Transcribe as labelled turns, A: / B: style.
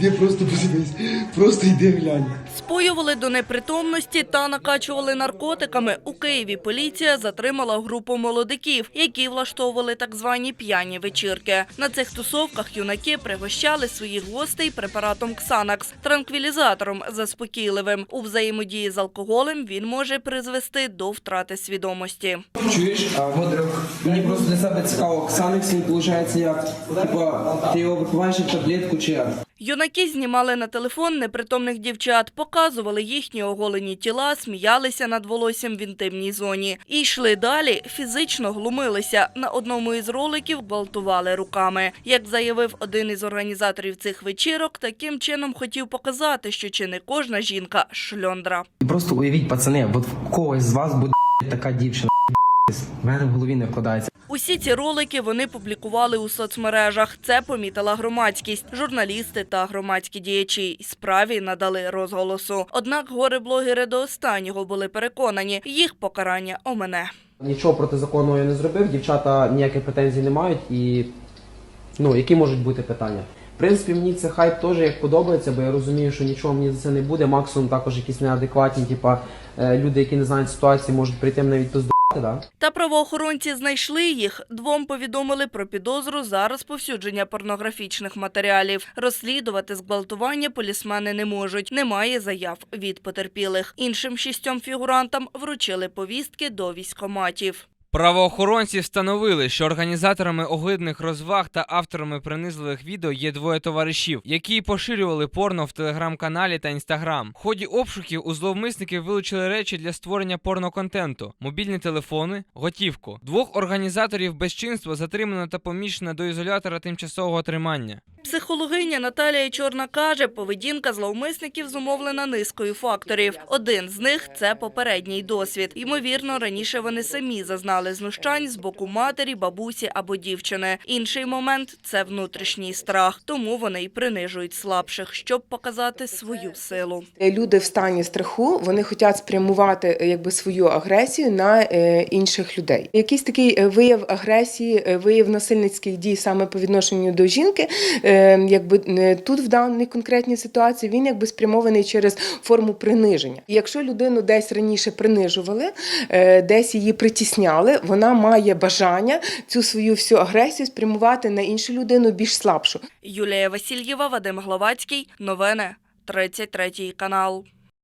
A: Іди просто подивись, просто йди глянь.
B: Споювали до непритомності та накачували наркотиками. У Києві поліція затримала групу молодиків, які влаштовували так звані п'яні вечірки. На цих тусовках юнаки пригощали своїх гостей препаратом Ксанакс, транквілізатором заспокійливим. У взаємодії з алкоголем він може призвести до втрати свідомості.
C: Чуєш, а от мені просто для себе цікаво, Ксаникс він виходить як, типа, ти його випиваєш як таблетку чи як?
B: Юнаки знімали на телефон непритомних дівчат, показували їхні оголені тіла, сміялися над волоссям в інтимній зоні. І йшли далі, фізично глумилися. На одному із роликів гвалтували руками. Як заявив один із організаторів цих вечірок, таким чином хотів показати, що чи не кожна жінка шльондра.
C: Просто уявіть, пацани, от в когось з вас буде така дівчина. В мене в голові не вкладається.
B: Усі ці ролики вони публікували у соцмережах. Це помітила громадськість, журналісти та громадські діячі. І Справі надали розголосу. Однак горе-блогери до останнього були переконані, їх покарання омене.
D: Нічого протизаконного я не зробив, дівчата ніяких претензій не мають і ну, які можуть бути питання. В принципі, мені це хайп теж як подобається, бо я розумію, що нічого мені за це не буде. Максимум також якісь неадекватні, типа е, люди, які не знають ситуації, можуть прийти мене відпиздувати, да?
B: Та правоохоронці знайшли їх. Двом повідомили про підозру за розповсюдження порнографічних матеріалів. Розслідувати зґвалтування полісмени не можуть. Немає заяв від потерпілих. Іншим шістьом фігурантам вручили повістки до військоматів.
E: Правоохоронці встановили, що організаторами огидних розваг та авторами принизливих відео є двоє товаришів, які поширювали порно в телеграм-каналі та інстаграм. В ході обшуків у зловмисників вилучили речі для створення порноконтенту: мобільні телефони, готівку. Двох організаторів безчинства затримано та поміщено до ізолятора тимчасового тримання.
B: Психологиня Наталія Чорна каже, поведінка зловмисників зумовлена низкою факторів. Один з них це попередній досвід. Ймовірно, раніше вони самі зазнали знущань з боку матері, бабусі або дівчини. Інший момент це внутрішній страх, тому вони й принижують слабших, щоб показати свою силу.
F: Люди в стані страху вони хочуть спрямувати е, якби свою агресію на е, інших людей. Якийсь такий е, вияв агресії, вияв насильницьких дій саме по відношенню до жінки, якби е, тут в даній конкретній ситуації він якби спрямований через форму приниження. Якщо людину десь раніше принижували, е, десь її притісняли, вона має бажання цю свою всю агресію спрямувати на іншу людину більш слабшу.
B: Юлія Васильєва, Вадим Гловацький. Новини 33 канал.